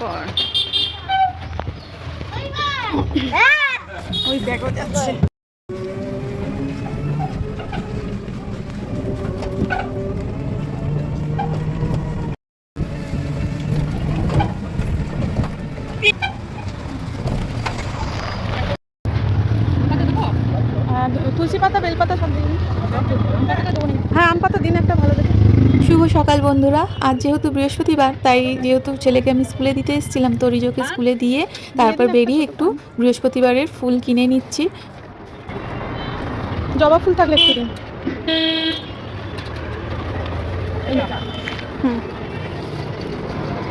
পর। ওই দেখো যাচ্ছে। তুলসী পাতা বেলপাতা সব দিন। হ্যাঁ আম পাতা দিন একটা ভালো দেখে। শুভ সকাল বন্ধুরা। আজ যেহেতু বৃহস্পতিবার তাই যেহেতু ছেলেকে আমি স্কুলে দিতে এসেছিলাম তো রিজোকে স্কুলে দিয়ে তারপর বেরিয়ে একটু বৃহস্পতিবারের ফুল কিনে নিচ্ছি। জবা ফুল থাকলে একটু দিন। হুম।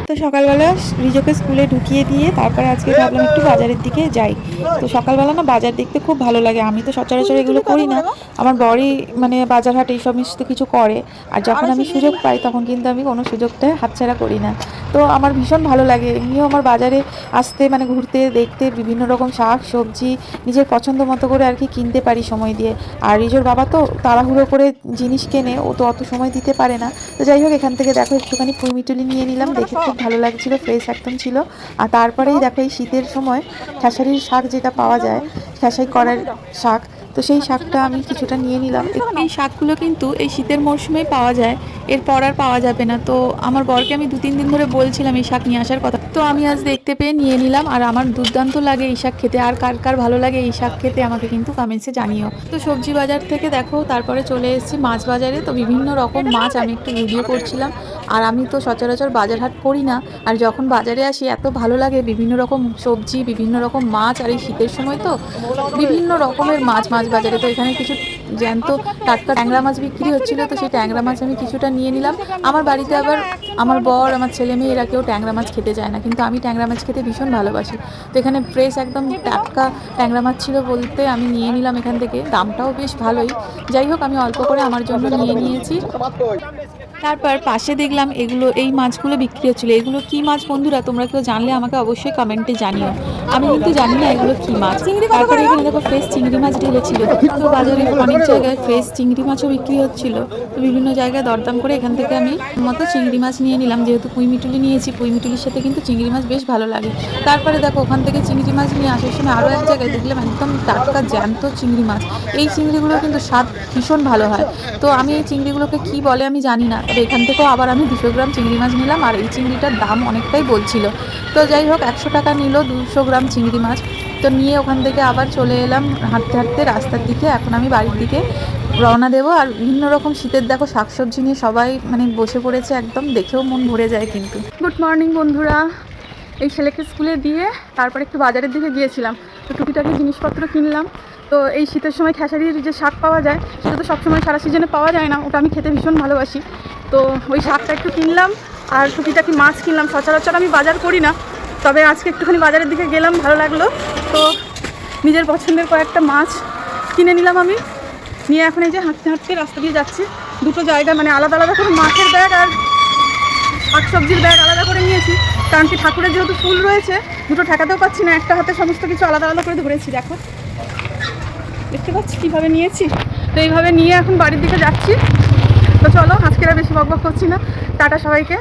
তো সকালবেলা রিজোকে স্কুলে ঢুকিয়ে দিয়ে তারপরে আজকে ভাবলাম একটু বাজারের দিকে যাই। তো সকালবেলা না বাজার দেখতে খুব ভালো লাগে। আমি তো সচরাচর এগুলো করি না। আমার বড়ই মানে বাজার হাট এই সমস্ত কিছু করে। আর যখন আমি সুযোগ পাই তখন কিন্তু আমি কোনো সুযোগটা হাতছাড়া করি না। তো আমার ভীষণ ভালো লাগে। এমনিও আমার বাজারে আসতে মানে ঘুরতে, দেখতে বিভিন্ন রকম শাক, সবজি নিজের পছন্দ মতো করে আর কি কিনতে পারি সময় দিয়ে। আর রিজোর বাবা তো তাড়াহুড়ো করে জিনিস কেনে, ও তো অত সময় দিতে পারে না। তো যাই হোক, এখান থেকে দেখো একটুখানি ফুলমিটুলি নিয়ে নিলাম, দেখে খুব ভালো লাগছিল ফ্রেশ একদম ছিল। আর তারপরেই দেখো এই শীতের সময়, খেসারির শাক যেটা পাওয়া যায় খেসাই করার শাক তো সেই শাকটা আমি কিছুটা নিয়ে নিলাম। এই শাকগুলো কিন্তু এই শীতের মরশুমেই পাওয়া যায়, এরপর আর পাওয়া যাবে না। তো আমার বরকে আমি দু তিন দিন ধরে বলছিলাম এই শাক নিয়ে আসার কথা। তো আমি আজ দেখতে পেয়ে নিয়ে নিলাম, আর আমার দুর্দান্ত লাগে এই শাক খেতে। আর কার কার ভালো লাগে এই শাক খেতে আমাকে কিন্তু কমেন্টসে জানিও। তো সবজি বাজার থেকে দেখো, তারপরে চলে এসেছি মাছ বাজারে। তো বিভিন্ন রকম মাছ আমি একটু ভিডিও করছিলাম, আর আমি তো সচরাচর বাজার হাট করি না। আর যখন বাজারে আসি, এত ভালো লাগে বিভিন্ন রকম সবজি, বিভিন্ন রকম মাছ, আর এই শীতের সময় তো বিভিন্ন রকমের মাছ মাছ বাজারে। তো এখানে কিছু জ্যান্ত টাটকা ট্যাংরা মাছ বিক্রি হচ্ছিল, তো সেই ট্যাংরা মাছ আমি কিছুটা নিয়ে নিলাম। আমার বাড়িতে আবার আমার বর, আমার ছেলে মেয়ে, এরা কেউ ট্যাংরা মাছ খেতে যায় না, কিন্তু আমি ট্যাংরা মাছ খেতে ভীষণ ভালোবাসি। তো এখানে ফ্রেশ একদম টাটকা ট্যাংরা মাছ ছিল বলতে আমি নিয়ে নিলাম এখান থেকে। দামটাও বেশ ভালোই। যাই হোক, আমি অল্প করে আমার জন্য নিয়ে নিয়েছি। তারপর পাশে দেখলাম এগুলো এই মাছগুলো বিক্রি হচ্ছিল। এগুলো কি মাছ বন্ধুরা? তোমরা কেউ জানলে আমাকে অবশ্যই কমেন্টে জানিও। আমি কিন্তু জানি না এগুলো কি মাছ। তারপরে এখানে দেখো ফ্রেশ চিংড়ি মাছ ঢেলেছিল। তো বাজারে অনেক জায়গায় ফ্রেশ চিংড়ি মাছও বিক্রি হচ্ছিল। তো বিভিন্ন জায়গায় দরদাম করে এখান থেকে আমি মতো চিংড়ি মাছ নিয়ে নিলাম। যেহেতু পুঁইমিটুলি নিয়েছি পুঁইমিটুলির সাথে কিন্তু চিংড়ি মাছ বেশ ভালো লাগে। তারপরে দেখো ওখান থেকে চিংড়ি মাছ নিয়ে আসার সময় আরও এক জায়গায় দেখলাম একদম টাটকা জ্যান্ত চিংড়ি মাছ। এই চিংড়িগুলো কিন্তু স্বাদ ভীষণ ভালো হয়। তো আমি এই চিংড়িগুলোকে কি বলে আমি জানি না। তবে এখান থেকেও আবার আমি দুশো গ্রাম চিংড়ি মাছ নিলাম আর এই চিংড়িটার দাম অনেকটাই বলছিল। তো যাই হোক, একশো টাকা নিল দুশো গ্রাম চিংড়ি মাছ। তো নিয়ে ওখান থেকে আবার চলে এলাম হাঁটতে হাঁটতে রাস্তার দিকে। এখন আমি বাড়ির দিকে রওনা দেবো। আর বিভিন্ন রকম শীতের দেখো, শাকসবজি নিয়ে সবাই মানে বসে পড়েছে একদম। দেখেও মন ভরে যায় কিন্তু। গুড মর্নিং বন্ধুরা। এই ছেলেকে স্কুলে দিয়ে তারপর একটু বাজারের দিকে গিয়েছিলাম। তো টুকিটাকি জিনিসপত্র কিনলাম। তো এই শীতের সময় খেসারির যে শাক পাওয়া যায়, সেটা তো সবসময় সারা সিজনে পাওয়া যায় না। ওটা আমি খেতে ভীষণ ভালোবাসি। তো ওই শাকটা একটু কিনলাম, আর টুকিটাকি মাছ কিনলাম সচরাচর আমি বাজার করি না, তবে আজকে একটুখানি বাজারের দিকে গেলাম, ভালো লাগল। তো নিজের পছন্দের কয়েকটা মাছ কিনে নিলাম আমি, নিয়ে এখন এই যে হাঁটতে হাঁটতে রাস্তা দিয়ে যাচ্ছি। দুটো জায়গা মানে আলাদা আলাদা করে মাছের ব্যাগ আর শাকসবজির ব্যাগ আলাদা করে নিয়েছি, কারণ কি ঠাকুরের যেহেতু ফুল রয়েছে, দুটো ঠেকাতেও পাচ্ছি না, একটা হাতে সমস্ত কিছু আলাদা আলাদা করে ধরেছি, দেখো। দেখতে পাচ্ছি কীভাবে নিয়েছি? তো এইভাবে নিয়ে এখন বাড়ির দিকে যাচ্ছি। তো চলো আজকের আর বেশি বকবক করছি না। টাটা সবাইকে।